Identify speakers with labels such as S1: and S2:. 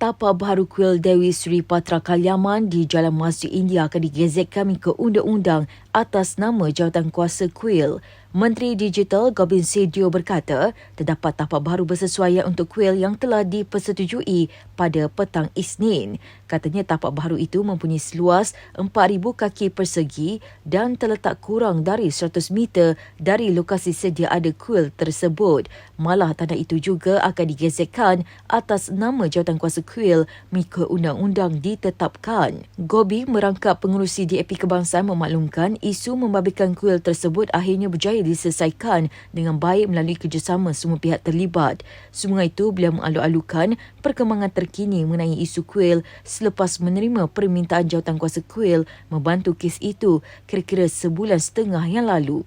S1: tapak baru kuil Dewi Sri Patra Kalyaman di Jalan Masjid India akan digezetkan ke undang-undang atas nama jawatan kuasa kuil. Menteri Digital Gobin Sedio berkata, terdapat tapak baru bersesuaian untuk kuil yang telah dipersetujui pada petang Isnin. Katanya tapak baru itu mempunyai seluas 4,000 kaki persegi dan terletak kurang dari 100 meter dari lokasi sedia ada kuil tersebut. Malah tanah itu juga akan digezetkan atas nama jawatan kuasa kuil mika undang-undang ditetapkan. Gobi merangkap pengurusi DAP Kebangsaan memaklumkan isu membabitkan kuil tersebut akhirnya berjaya diselesaikan dengan baik melalui kerjasama semua pihak terlibat. Semua itu beliau mengalu-alukan perkembangan terkini mengenai isu kuil selepas menerima permintaan jawatan kuasa kuil membantu kes itu kira-kira sebulan setengah yang lalu.